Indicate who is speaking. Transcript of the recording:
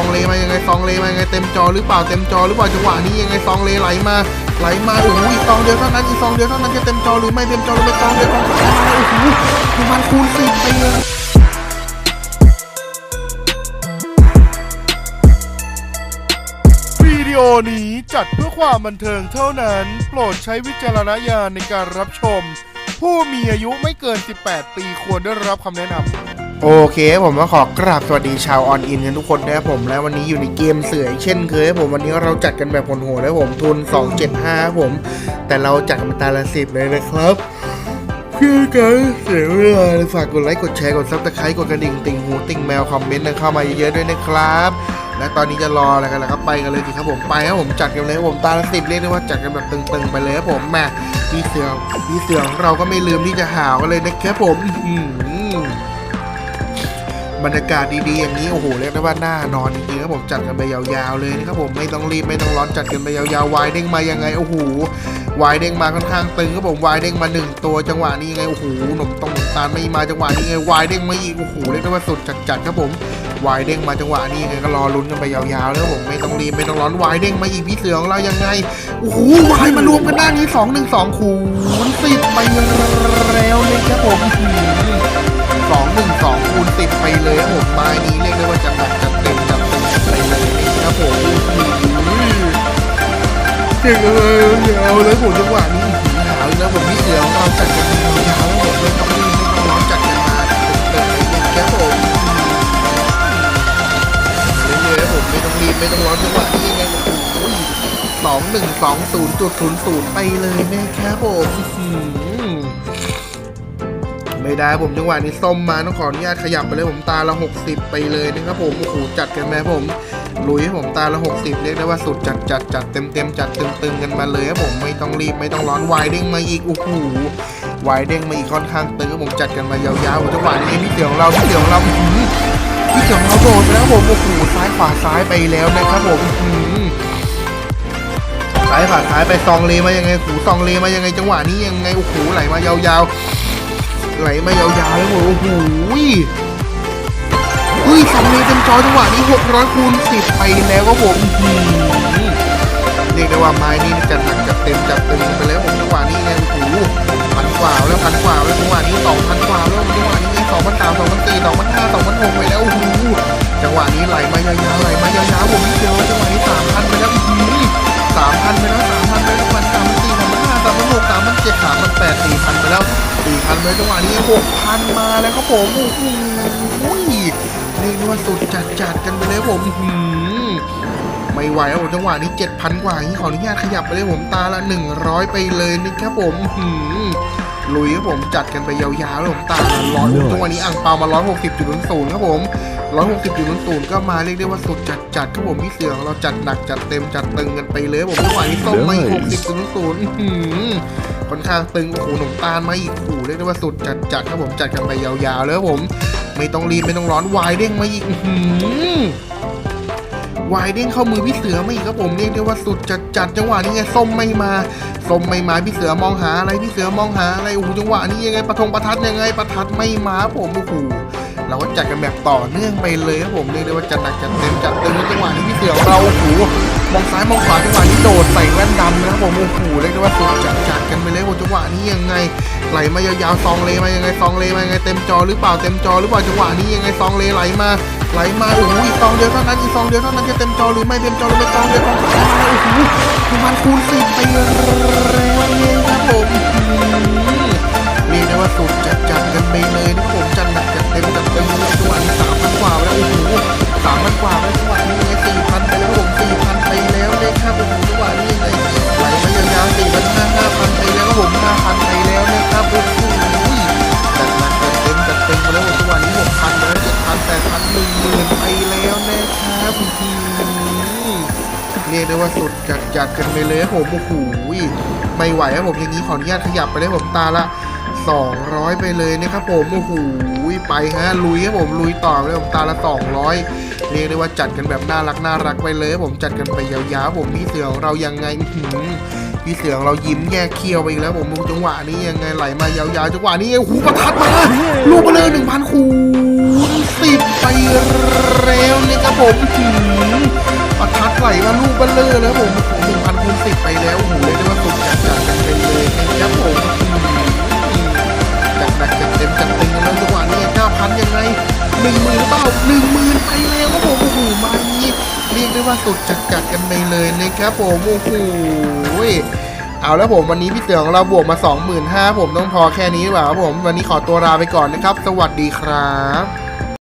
Speaker 1: องเลมายังไงซองเลมายังไงเต็มจอหรือเปล่าเต็มจอหรือเปล่าจังหวะนี้ยังไงซองเลไหลมาไหลมาโอ้โหอีกซองเดียวเท่านั้นอีกซองเดียวเท่านั้นจะเต็มจอหรือไม่เต็มจอหรือไม่ซองเดียวซองไหลมาโอ้โหมันคูณสิบไปเลย
Speaker 2: วิดีโอนี้จัดเพื่อความบันเทิงเท่านั้น โปรดใช้วิจารณญาณในการรับชม ผู้มีอายุไม่เกิน 18 ปีควรได้รับคำแนะนำ
Speaker 1: โอเคผมก็ขอกราบสวัสดีชาวออนอินกันทุกคนนะครับผมและวันนี้อยู่ในเกมเสืออีกเช่นเคยผมวันนี้เราจัดกันแบบโหดๆนะครับผมทุน 275 ผม แต่เราจัดกันตาละสิบเลยนะครับเพื่อกันเสียเวลาฝากกดไลค์กดแชร์กดซับสไครต์กดกระดิ่งติ่งหูติ่งแมวคอมเมนต์เข้ามาเยอะๆด้วยนะครับ และตอนนี้จะรออะไรกันล่ะครับไปกันเลยสิครับผมไปครับผมจัดกันเลยผมตาละสิบเรียกได้ว่าจัดกันแบบตึงๆไปเลยครับผมแม่พี่เสือพี่เสือของเราก็ไม่ลืมที่จะหาวกันเลยนะครับผมอื้อหือ บรรยากาศดีๆอย่างนี้โอ้โหเรียกได้ว่าน่านอนจริงๆครับผมจัดกันไปยาวๆเลยนะครับผมไม่ต้องรีบไม่ต้องร้อนจัดกันไปยาวๆวายเด้งมายังไงโอ้โหวายเด้งมาค่อนข้างตึงครับผมวายเด้งมาหนึ่งตัวจังหวะนี้ไงโอ้โหหนมตรงตาลไม่มาจังหวะนี้ไงวายเด้งมาอีกโอ้โหเรียกได้ว่าสุดจัดๆครับผมวายเด้งมาจังหวะนี้ไงก็รอลุ้นกันไปยาวๆแล้วผมไม่ต้องรีบไม่ต้องร้อนวายเด้งมาอีกพี่เสือของเรายังไงโอ้โหวายมารวมกันด้านนี้สองหนึ่งสองคูณสิบไปแล้วเลยครับผมสองหนึ่งสอง คูณสิบไปเลยครับผมไม้นี้เรียกได้ว่าจะหนักจะเต็มจะเต็มไปเลยนะครับผมเก่งเลยเอาเลยผมจังหวะนี้หนาวแล้วผมพี่เสือของเราจัดกันยาวแล้วผมไม่ต้องรีบไม่ต้องร้อนจัดกันมาเต็มๆเลยนะครับผมเรื่อยๆผมไม่ต้องรีบไม่ต้องร้อนจังหวะนี้ยังไงโอ้โหสองหนึ่งสองศูนย์จุดศูนย์ศูนย์ไปเลยนะครับผมอื้อหือ ไม่ได้ผมจังหวะนี้ส้มมาต้องขออนุญาตขยับไปเลยผมตาละ 60 ไปเลยนะครับผมโอ้โหจัดกันไหมผมลุยให้ผมตาละ 60 เรียกได้ว่าสุดจัดจัดจัดเต็มเต็มจัดตึมตึมกันมาเลยครับผมไม่ต้องรีบไม่ต้องร้อนวายเด้งมาอีกโอ้โหวายเด้งมาอีกค่อนข้างตึงผมจัดกันมายาวๆจังหวะนี้พี่เสี่ยวของเราพี่เสี่ยวของเราอื้อหือพี่เสี่ยวของเราโดนไปแล้วผมโอ้โหซ้ายขวาซ้ายไปแล้วนะครับผมอื้อหือซ้ายขวาซ้ายไปซองเลมายังไงหูซองเลมายังไงจังหวะนี้ยังไงโอ้โหไหลมายาวๆ ไหลมายาวๆเลยโอ้โหเฮ้ยสองเลเต็มจอจังหวะนี้ 600คูณ10 ไปแล้วก็ผมหืมเรียกได้ว่าไม้นี่จัดหนักจัดเต็มจัดเต็มไปแล้วผมจังหวะนี้ไงโอ้โหพันกว่าแล้วพันกว่าแล้วจังหวะนี้2,000กว่าแล้วจังหวะนี้2 0 0 3 2 0 0 4 2 0 0 5 2 0 6ไปแล้วโอ้โหจังหวะนี้ไหลมายาวๆ เลยจังหวะนี้หกพันมาแล้วครับผมโอ้โหเรียกได้ว่าสุดจัดจัดๆกันไปเลยผมอื้อหือไม่ไหวแล้วผมจังหวะนี้เจ็ดพันกว่าอย่างนี้ขออนุญาตขยับไปเลยผมตาละหนึ่งร้อยไปเลยนี่ครับผมอื้อหือลุยครับผมจัดกันไปยาวๆเลยผมตาละร้อยจังหวะนี้อ่างเปามาร้อยหกสิบจุดศูนย์ครับผม ร้อยหกสิบจุดศูนย์ก็มาเรียกได้ว่าสุดจัดจัดครับผมพี่เสือของเราจัดหนักจัดเต็มจัดตึงกันไปเลยผมจังหวะนี้ส้มมาหกสิบจุดศูนย์ค่อนข้างตึงโอ้โหหนุ่มตาลมาอีกโอ้โหเรียกได้ว่าสุดจัดจัดครับผมจัดกันไปยาวๆเลยครับผม ไม่ต้องรีบไม่ต้องร้อนวายเด้งมาอีกอื้อหือวายเด้งเข้ามือพี่เสือมาอีกครับผมเรียกได้ว่าสุดจัดจัดจังหวะนี้ไงส้มไม่มาส้มไม่มาพี่เสือมองหาอะไรพี่เสือมองหาอะไรโอ้โหจังหวะนี้ยังไงประทงประทัดยังไงประทัดไม่มาครับผมโอ้โห เราก็จัดกันแบบต่อเนื่องไปเลยครับผมเรียกได้ว่าจัดหนักจัดเต็มจัดตึงจังหวะนี้พี่เสือของเราโอ้โหมองซ้ายมองขวาจังหวะนี้โดดใส่แว่นดำนะครับผมโอ้โหเรียกได้ว่าสุดจัดจัดกันไปเลยโอ้โหจังหวะนี้ยังไงไหลมายาวๆซองเลมายังไงซองเลมายังไงเต็มจอหรือเปล่าเต็มจอหรือเปล่าจังหวะนี้ยังไงซองเลไหลมาไหลมาโอ้โหอีกซองเดียวเท่านั้นอีกซองเดียวเท่านั้นจะเต็มจอหรือไม่เต็มจอหรือไม่ซองเดียวซองเดียวโอ้โหมาณคูณสิบไปแล้วเนี่ย เรียกได้ว่าสุดจัดจัดกันไปเลยผมโอ้โหไม่ไหวครับผมอย่างนี้ขออนุญาตขยับไปเลยผมตาละ 200 ไปเลยนะครับผมโอ้โหไปฮะลุยครับผมลุยต่อไปเลยผมตาละ 200 เรียกได้ว่าจัดกันแบบน่ารักน่ารักไปเลยผมจัดกันไปยาวๆผมพี่เสือของเรายังไงหืพี่เสือของเรายิ้มแยกเคี้ยวไปอีกแล้วผมดูจังหวะนี้ยังไงไหลมายาวๆจังหวะนี้โอ้โหประทัดมาลูกมาเลยหนึ่งพันคู สุดจัดจัดกันไปเลยนะครับผมโอ้โหเอาแล้วผมวันนี้พี่เตืองเราบวกมา 25,000ผมต้องพอแค่นี้หรือเปล่าผมวันนี้ขอตัวลาไปก่อนนะครับ สวัสดีครับ